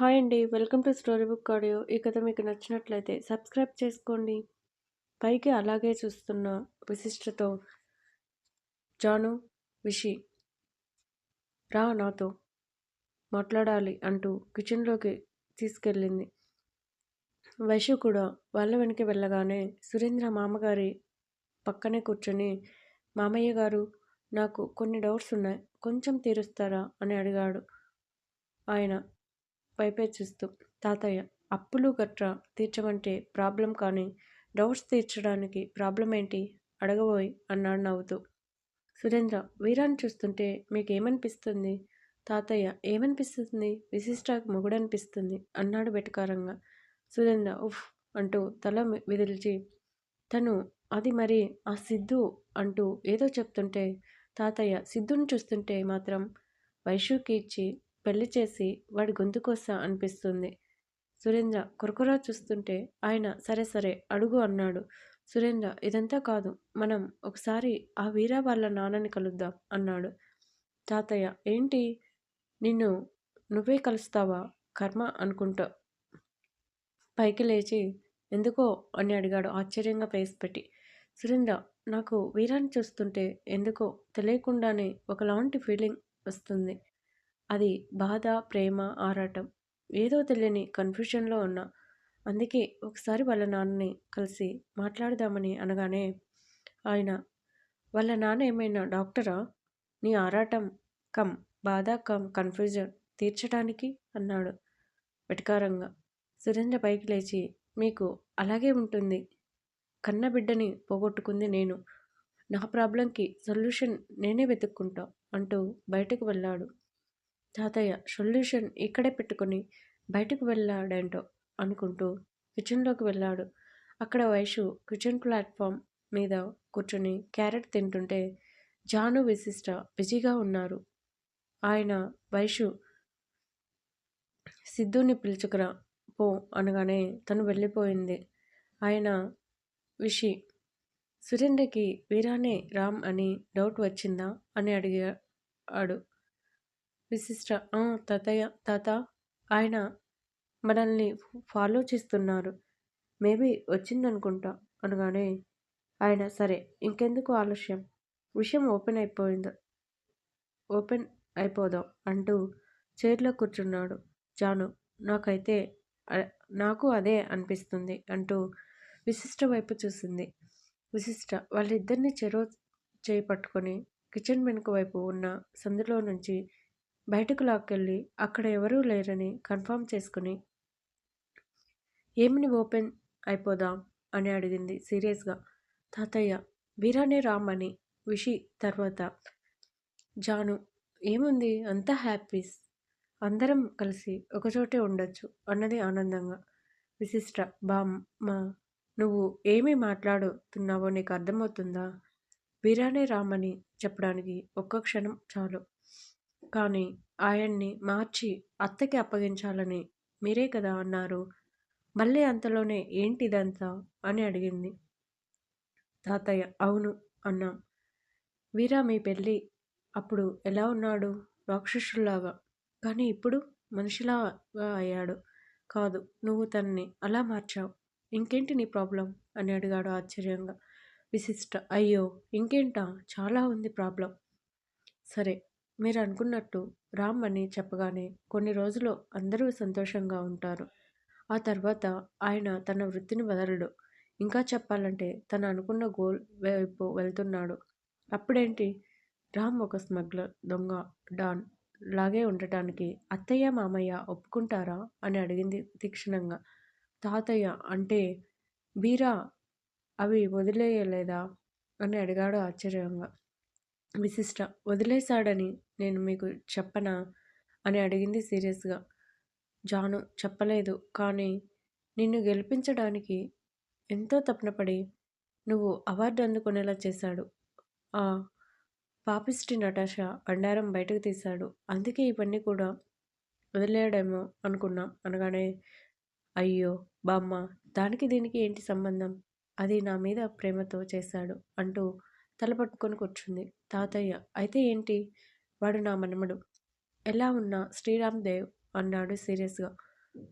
Hi అండి. Welcome to story book audio. ఈ కథ మీకు నచ్చినట్లయితే సబ్స్క్రైబ్ చేసుకోండి. పైకి అలాగే చూస్తున్న విశిష్టతో జాను విషి రా నాతో మాట్లాడాలి అంటూ కిచెన్లోకి తీసుకెళ్ళింది. వైషు కూడా వాళ్ళ వెనక్కి వెళ్ళగానే సురేంద్ర మామగారి పక్కనే కూర్చొని మామయ్య గారు నాకు కొన్ని డౌట్స్ ఉన్నాయి. కొంచెం తీరుస్తారా? అని అడిగాడు. ఆయన వైపే చూస్తూ తాతయ్య అప్పులు గట్రా తీర్చమంటే ప్రాబ్లం కానీ డౌట్స్ తీర్చడానికి ప్రాబ్లం ఏంటి అడగబోయి అన్నాడు నవ్వుతూ. సురేంద్ర వీరాన్ని చూస్తుంటే మీకేమనిపిస్తుంది? తాతయ్య ఏమనిపిస్తుంది? విశిష్ట మొగుడనిపిస్తుంది అన్నాడు బెటకారంగా సురేంద్ర ఉఫ్ అంటూ తల విదిల్చి తను అది మరి ఆ సిద్ధు అంటూ ఏదో చెప్తుంటే తాతయ్య సిద్ధుని చూస్తుంటే మాత్రం వైషుకి ఇచ్చి పెళ్ళి చేసి వాడి గొంతు కోసా అనిపిస్తుంది. సురేంద్ర కురకురా చూస్తుంటే ఆయన సరే సరే అడుగు అన్నాడు. సురేంద్ర ఇదంతా కాదు మనం ఒకసారి ఆ వీరా వాళ్ళ నాన్నని కలుద్దాం అన్నాడు. తాతయ్య ఏంటి? నిన్ను నువ్వే కలుస్తావా? కర్మ అనుకుంటా. పైకి లేచి ఎందుకో అని అడిగాడు ఆశ్చర్యంగా ఫేస్ పెట్టి. సురేంద్ర నాకు వీరాన్ని చూస్తుంటే ఎందుకో తెలియకుండానే ఒకలాంటి ఫీలింగ్ వస్తుంది. అది బాధ ప్రేమ ఆరాటం ఏదో తెలియని కన్ఫ్యూషన్లో ఉన్నా. అందుకే ఒకసారి వాళ్ళ నాన్నని కలిసి మాట్లాడదామని అనగానే ఆయన వాళ్ళ నాన్న ఏమైనా డాక్టరా? నీ ఆరాటం కమ్ బాధ కమ్ కన్ఫ్యూజన్ తీర్చడానికి అన్నాడు వెటకారంగా. సురేంద్ర పైకి లేచి మీకు అలాగే ఉంటుంది. కన్న బిడ్డని పోగొట్టుకుంది నేను. నా ప్రాబ్లంకి సొల్యూషన్ నేనే వెతుక్కుంటా అంటూ బయటకు వెళ్ళాడు. తాతయ్య సొల్యూషన్ ఇక్కడే పెట్టుకుని బయటకు వెళ్ళాడేంటో అనుకుంటూ కిచెన్లోకి వెళ్ళాడు. అక్కడ వయసు కిచెన్ ప్లాట్ఫామ్ మీద కూర్చొని క్యారెట్ తింటుంటే జాను విశిష్ట బిజీగా ఉన్నారు. ఆయన వయసు సిద్ధుని పిలుచుకురా పో అనగానే తను వెళ్ళిపోయింది. ఆయన విషి సురేంద్రకి వీరానే రామ్ అని డౌట్ వచ్చిందా అని అడిగాడు. విశిష్ట తాతయ్య తాత ఆయన మనల్ని ఫాలో చేస్తున్నారు. మేబీ వచ్చిందనుకుంటా అనగానే ఆయన సరే ఇంకెందుకు ఆలస్యం? విషయం ఓపెన్ అయిపోయింది ఓపెన్ అయిపోదాం అంటూ చైర్లో కూర్చున్నాడు. జాను నాకైతే నాకు అదే అనిపిస్తుంది అంటూ విశిష్ట వైపు చూసింది. విశిష్ట వాళ్ళిద్దరిని చెరో చేయి పట్టుకొని కిచెన్ వెనుక వైపు ఉన్న సందులో నుంచి బయటకు లాక్కెళ్ళి అక్కడ ఎవరూ లేరని కన్ఫర్మ్ చేసుకుని ఏమిని ఓపెన్ అయిపోదాం? అని అడిగింది సీరియస్గా. తాతయ్య వీరానే రామని విషి తర్వాత జాను ఏముంది? అంతా హ్యాపీస్. అందరం కలిసి ఒకచోటే ఉండొచ్చు అన్నది ఆనందంగా. విశిష్ట బామ్మ నువ్వు ఏమి మాట్లాడుతున్నావో నీకు అర్థమవుతుందా? వీరానే రామని చెప్పడానికి ఒక్క క్షణం చాలు. కానీ ఆయన్ని మార్చి అత్తకి అప్పగించాలని మీరే కదా అన్నారు. మళ్ళీ అంతలోనే ఏంటిదంతా అని అడిగింది. తాతయ్య అవును అన్నా. వీరా మీ పెళ్ళి అప్పుడు ఎలా ఉన్నాడు? రాక్షసులాగా కానీ ఇప్పుడు మనిషిలాగా అయ్యాడు. కాదు నువ్వు తనని అలా మార్చావు. ఇంకేంటి నీ ప్రాబ్లం? అని అడిగాడు ఆశ్చర్యంగా. విశిష్ట అయ్యో ఇంకేంటా? చాలా ఉంది ప్రాబ్లం. సరే మీరు అనుకున్నట్టు రామ్ అని చెప్పగానే కొన్ని రోజులు అందరూ సంతోషంగా ఉంటారు. ఆ తర్వాత ఆయన తన వృత్తిని వదలడు. ఇంకా చెప్పాలంటే తను అనుకున్న గోల్ వైపు వెళ్తున్నాడు. అప్పుడేంటి? రామ్ ఒక స్మగ్లర్ దొంగ డాన్ లాగే ఉండటానికి అత్తయ్య మామయ్య ఒప్పుకుంటారా? అని అడిగింది తీక్షణంగా. తాతయ్య అంటే బీరా అవి వదిలేయలేదా? అని అడిగాడు ఆశ్చర్యంగా. విశిష్ట వదిలేశాడని నేను మీకు చెప్పనా? అని అడిగింది సీరియస్గా. జాను చెప్పలేదు కానీ నిన్ను గెలిపించడానికి ఎంతో తపనపడి నువ్వు అవార్డు అందుకునేలా చేశాడు. ఆ పాపిస్టి నటాషా బండారం బయటకు తీశాడు. అందుకే ఇవన్నీ కూడా వదిలేయడేమో అనుకున్నా అనగానే అయ్యో బామ్మ దానికి దీనికి ఏంటి సంబంధం? అది నా మీద ప్రేమతో చేశాడు అంటూ తల పట్టుకొని కూర్చుంది. తాతయ్య అయితే ఏంటి వాడు నా మనమడు. ఎలా ఉన్నా శ్రీరామ్ దేవ్ అన్నాడు సీరియస్గా.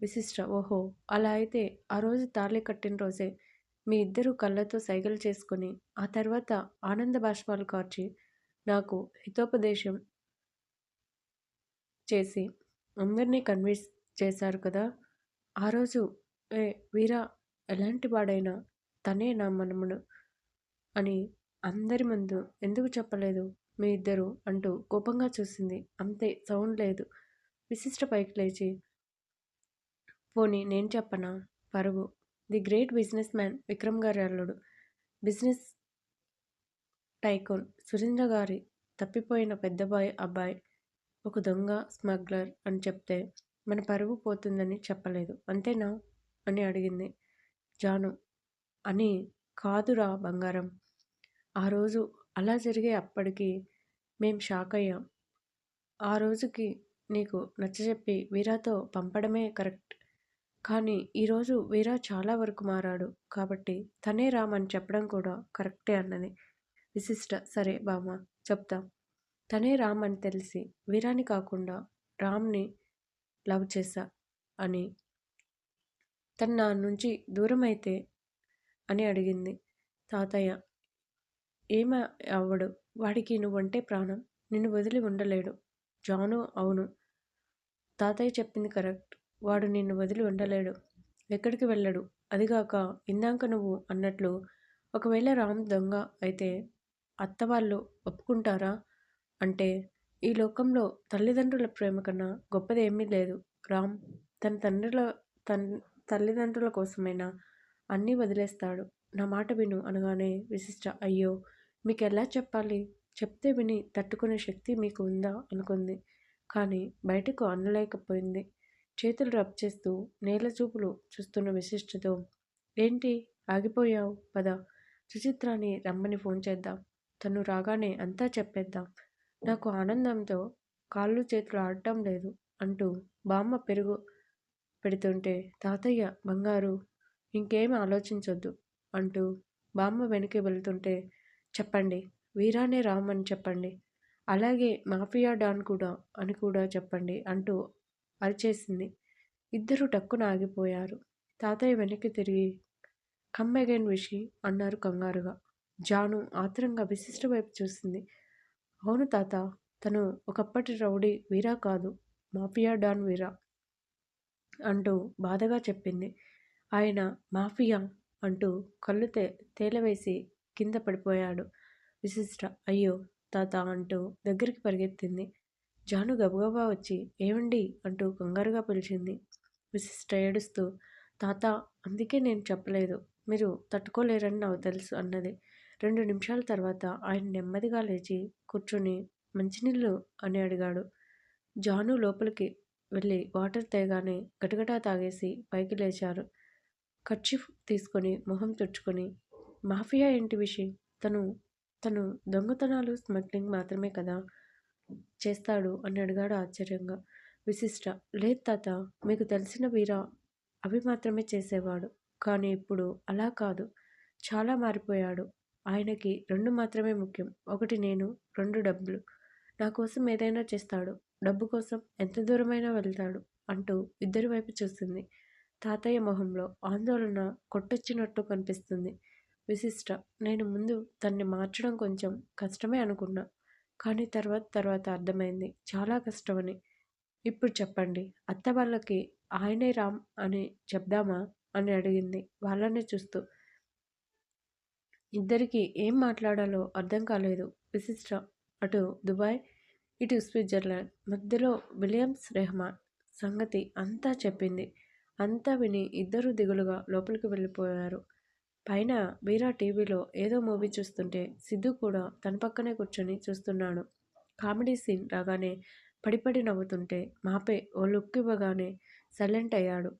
విశిష్ట ఓహో! అలా అయితే ఆ రోజు తాళి కట్టిన రోజే మీ ఇద్దరు కళ్ళతో సైగలు చేసుకొని ఆ తర్వాత ఆనంద బాష్పాలు కార్చి నాకు హితోపదేశం చేసి అందరినీ కన్విన్స్ చేశారు కదా! ఆ రోజు ఏ వీరా ఎలాంటి వాడైనా తనే నా మనముడు అని అందరి ముందు ఎందుకు చెప్పలేదు? మీ ఇద్దరు అంటూ కోపంగా చూసింది. అంతే సౌండ్ లేదు. విశిష్ట పైకి లేచి పోనీ నేను చెప్పనా? పరుగు. The great business man Vikram గారి అల్లుడు. బిజినెస్ టైకోన్ సురేంద్ర గారి తప్పిపోయిన పెద్దబాయి అబ్బాయి. ఒక దొంగ స్మగ్లర్ అని చెప్తే మన పరుగు పోతుందని చెప్పలేదు. అంతేనా? అని అడిగింది. జాను అని కాదురా బంగారం. ఆ రోజు అలా జరిగే అప్పటికి మేం షాక్ అయ్యాం. ఆ రోజుకి నీకు నచ్చజెప్పి వీరాతో పంపడమే కరెక్ట్. కానీ ఈరోజు వీరా చాలా వరకు మారాడు. కాబట్టి తనే రామని చెప్పడం కూడా కరెక్టే అన్నది. విశిష్ట. సరే బామ్మ చెప్తాం. తనే రామ్ అని తెలిసి వీరాని కాకుండా రామ్ని లవ్ చేశా అని తను నా నుంచి దూరం అయితే అని అడిగింది తాతయ్య. ఏమ అవ్వడు వాడికి నువ్వంటే ప్రాణం. నిన్ను వదిలి ఉండలేడు. జాను అవును. తాతయ్య చెప్పింది కరెక్ట్. వాడు నిన్ను వదిలి ఉండలేడు. ఎక్కడికి వెళ్ళడు? అదిగాక ఇందాక నువ్వు అన్నట్లు ఒకవేళ రామ్ దొంగ అయితే అత్త వాళ్ళు ఒప్పుకుంటారా? అంటే ఈ లోకంలో తల్లిదండ్రుల ప్రేమ కన్నా గొప్పది ఏమీ లేదు. రామ్ తన తండ్రుల తన్ తల్లిదండ్రుల కోసమైనా అన్నీ వదిలేస్తాడు. నా మాట విను అనగానే విశిష్ట అయ్యో! మీకు ఎలా చెప్పాలి? చెప్తే విని తట్టుకునే శక్తి మీకు ఉందా అనుకుంది. కానీ బయటకు అనలేకపోయింది. చేతులు రబ్ చేస్తూ నేల చూపులు చూస్తున్న విశిష్టతో ఏంటి? ఆగిపోయావు? పద. సుచిత్రాని రమ్మని ఫోన్ చేద్దాం. తను రాగానే అంతా చెప్పేద్దాం. నాకు ఆనందంతో కాళ్ళు చేతులు ఆడటం లేదు అంటూ బామ్మ పెరుగు పెడుతుంటే తాతయ్య బంగారు ఇంకేం ఆలోచించొద్దు అంటూ బామ్మ వెనక్కి వెళ్తుంటే చెప్పండి. వీరానే రామ్ అని చెప్పండి. అలాగే మాఫియా డాన్ కూడా అని కూడా చెప్పండి అంటూ అరిచేసింది. ఇద్దరు టక్కున ఆగిపోయారు. తాతయ్య వెనక్కి తిరిగి కమ్ అగైన్ విషి అన్నారు కంగారుగా. జాను ఆత్రంగా విశిష్ట వైపు చూసింది. అవును తాత తను ఒకప్పటి రౌడీ వీరా కాదు మాఫియా డాన్ వీరా అంటూ బాధగా చెప్పింది. ఆయన మాఫియా అంటూ కళ్ళు తే తేలవేసి కింద పడిపోయాడు. విశిష్ట అయ్యో! తాత అంటూ దగ్గరికి పరిగెత్తింది. జాను గబగబా వచ్చి ఏమండి అంటూ కంగారుగా పిలిచింది. విశిష్ట ఏడుస్తూ తాత అందుకే నేను చెప్పలేదు. మీరు తట్టుకోలేరని నాకు తెలుసు అన్నది. రెండు నిమిషాల తర్వాత ఆయన నెమ్మదిగా లేచి కూర్చుని మంచినీళ్ళు అని అడిగాడు. జాను లోపలికి వెళ్ళి వాటర్ తేగానే గటగటా తాగేసి పైకి లేచారు. కర్చీఫ్ తీసుకొని మొహం తుడుచుకొని మాఫియా ఏంటి విషయం తను తను దొంగతనాలు స్మగ్లింగ్ మాత్రమే కదా చేస్తాడు అని అడిగాడు ఆశ్చర్యంగా. విశిష్ట లేదు తాత మీకు తెలిసిన వీరా అవి మాత్రమే చేసేవాడు. కానీ ఇప్పుడు అలా కాదు. చాలా మారిపోయాడు. ఆయనకి రెండు మాత్రమే ముఖ్యం. ఒకటి నేను రెండు డబ్బులు. నా కోసం ఏదైనా చేస్తాడు. డబ్బు కోసం ఎంత దూరమైనా వెళ్తాడు అంటూ ఇద్దరి వైపు చూస్తుంది తాతయ్య మొహంలో ఆందోళన కొట్టొచ్చినట్టు కనిపిస్తుంది. విశిష్ట. నేను ముందు తన్ని మార్చడం కొంచెం కష్టమే అనుకున్నా. కానీ తర్వాత తర్వాత అర్థమైంది. చాలా కష్టమని. ఇప్పుడు చెప్పండి. అత్త వాళ్ళకి ఆయనే రామ్ అని చెప్దామా? అని అడిగింది. వాళ్ళనే చూస్తూ. ఇద్దరికి ఏం మాట్లాడాలో అర్థం కాలేదు. విశిష్ట. అటు దుబాయ్ ఇటు స్విట్జర్లాండ్. మధ్యలో విలియమ్స్ రెహమాన్. సంగతి అంతా చెప్పింది. అంతా విని ఇద్దరు దిగులుగా లోపలికి వెళ్ళిపోయారు. పైన వీరా టీవీలో ఏదో మూవీ చూస్తుంటే సిద్ధు కూడా తన పక్కనే కూర్చొని చూస్తున్నాడు. కామెడీ సీన్ రాగానే పడిపడి నవ్వుతుంటే మాపే ఓ లుక్ ఇవ్వగానే సైలెంట్ అయ్యాడు.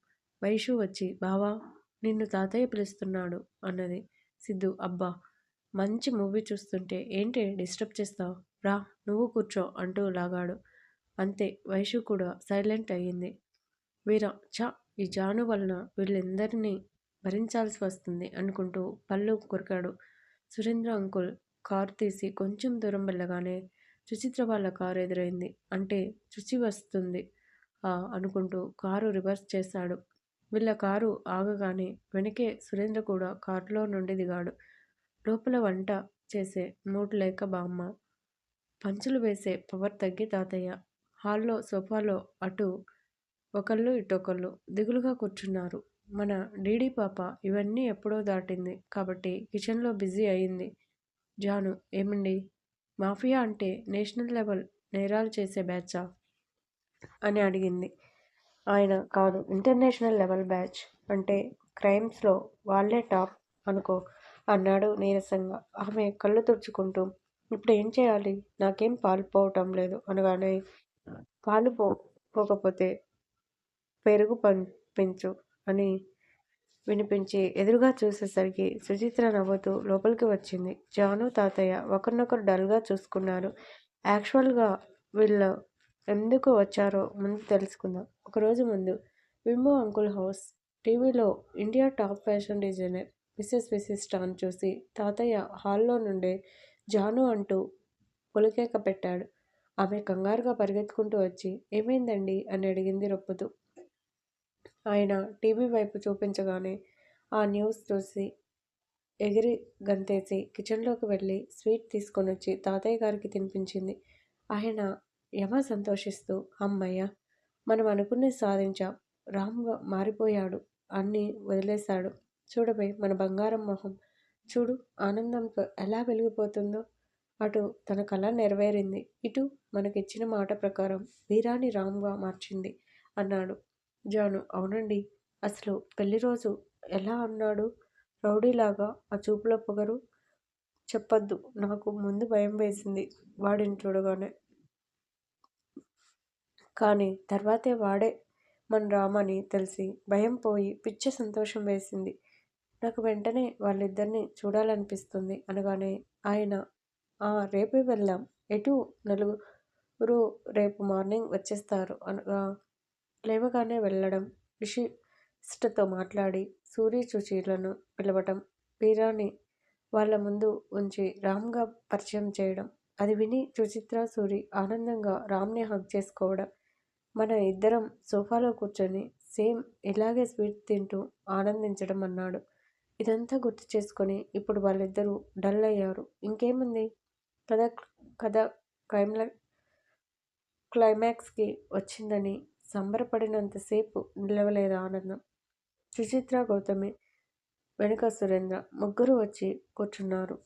వైషు వచ్చి బావా నిన్ను తాతయ్య పిలుస్తున్నాడు అన్నది. సిద్ధు అబ్బా మంచి మూవీ చూస్తుంటే ఏంటి డిస్టర్బ్ చేస్తావు? రా నువ్వు కూర్చో అంటూ లాగాడు. అంతే వైషు కూడా సైలెంట్ అయ్యింది. వీరా చా ఈ జాను వలన వీళ్ళందరినీ భరించాల్సి వస్తుంది అనుకుంటూ పళ్ళు కొరికాడు. సురేంద్ర అంకుల్ కారు తీసి కొంచెం దూరం వెళ్ళగానే సుచిత్ర వాళ్ళ కారు ఎదురైంది. అంటే రుచి వస్తుంది అనుకుంటూ కారు రివర్స్ చేశాడు. వీళ్ళ కారు ఆగగానే వెనకే సురేంద్ర కూడా కారులో నుండి దిగాడు. లోపల వంట చేసే మూడు లేక బామ్మ. పంచులు వేసే పవర్ తగ్గి తాతయ్య. హాల్లో సోఫాలో అటు ఒకళ్ళు ఇటొకళ్ళు దిగులుగా కూర్చున్నారు. మన డీడీ పాప ఇవన్నీ ఎప్పుడో దాటింది కాబట్టి కిచెన్లో బిజీ అయింది. జాను ఏమండి? మాఫియా అంటే నేషనల్ లెవెల్ నేరాలు చేసే బ్యాచా అని అడిగింది. ఆయన కాదు ఇంటర్నేషనల్ లెవెల్ బ్యాచ్ అంటే క్రైమ్స్లో వాళ్ళే టాప్ అనుకో అన్నాడు నీరసంగా. ఆమె కళ్ళు తుడుచుకుంటూ ఇప్పుడు ఏం చేయాలి? నాకేం పాలు పోవటం లేదు అనగానే పాలు పో పోకపోతే పెరుగు పంపించు అని వినిపించి ఎదురుగా చూసేసరికి సుచిత్ర నవ్వుతూ లోపలికి వచ్చింది. జాను తాతయ్య ఒకరినొకరు డల్గా చూసుకున్నారు. యాక్చువల్గా వీళ్ళు ఎందుకు వచ్చారో ముందు తెలుసుకుందాం. ఒకరోజు ముందు వింబో అంకుల్ హౌస్ టీవీలో India top fashion designer Mrs విశిష్టాను చూసి తాతయ్య హాల్లో నుండే జాను అంటూ పులికేక పెట్టాడు. ఆమె కంగారుగా పరిగెత్తుకుంటూ వచ్చి ఏమైందండి? అని అడిగింది రొప్పుతూ. ఆయన టీవీ వైపు చూపించగానే ఆ న్యూస్ చూసి ఎగిరి గంతేసి కిచెన్లోకి వెళ్ళి స్వీట్ తీసుకొని వచ్చి తాతయ్య గారికి తినిపించింది. ఆయన యమ సంతోషిస్తూ అమ్మయ్య మనం అనుకునే సాధించాం. రామ్ మారిపోయాడు. అన్నీ వదిలేశాడు. చూడబోయి మన బంగారం మొహం. చూడు ఆనందంతో ఎలా వెలిగిపోతుందో. అటు తన కళ నెరవేరింది. ఇటు మనకిచ్చిన మాట ప్రకారం వీరాని రామ్గా మార్చింది అన్నాడు. జాను. అవునండి. అసలు పెళ్ళి రోజు ఎలా అన్నాడు? రౌడీలాగా ఆ చూపులో పొగరు చెప్పొద్దు. నాకు ముందు భయం వేసింది వాడిని చూడగానే. కానీ తర్వాతే వాడే మన రామని తెలిసి భయం పోయి పిచ్చ సంతోషం వేసింది. నాకు వెంటనే వాళ్ళిద్దరిని చూడాలనిపిస్తుంది అనగానే ఆయన ఆ రేపే వెళ్దాం. ఎటు నలుగురు రేపు మార్నింగ్ వచ్చేస్తారు. అనగా లేవగానే వెళ్ళడం విశిష్టతో మాట్లాడి సూరి చుచీలను పిలవటం బీరాని వాళ్ళ ముందు ఉంచి రామ్గా పరిచయం చేయడం. అది విని సుచిత్ర సూరి ఆనందంగా రామ్ని హగ్ చేసుకోవడం. మన ఇద్దరం సోఫాలో కూర్చొని సేమ్ ఇలాగే స్వీట్ తింటూ ఆనందించడం అన్నాడు. ఇదంతా గుర్తు చేసుకొని ఇప్పుడు వాళ్ళిద్దరూ డల్ అయ్యారు. ఇంకేముంది? కథ కథ క్లైమ్లా క్లైమాక్స్కి వచ్చిందని సంబరపడినంతసేపు నిలవలేదు ఆనందం. సుచిత్ర గౌతమి వెనుక సురేంద్ర ముగ్గురు వచ్చి కూర్చున్నారు.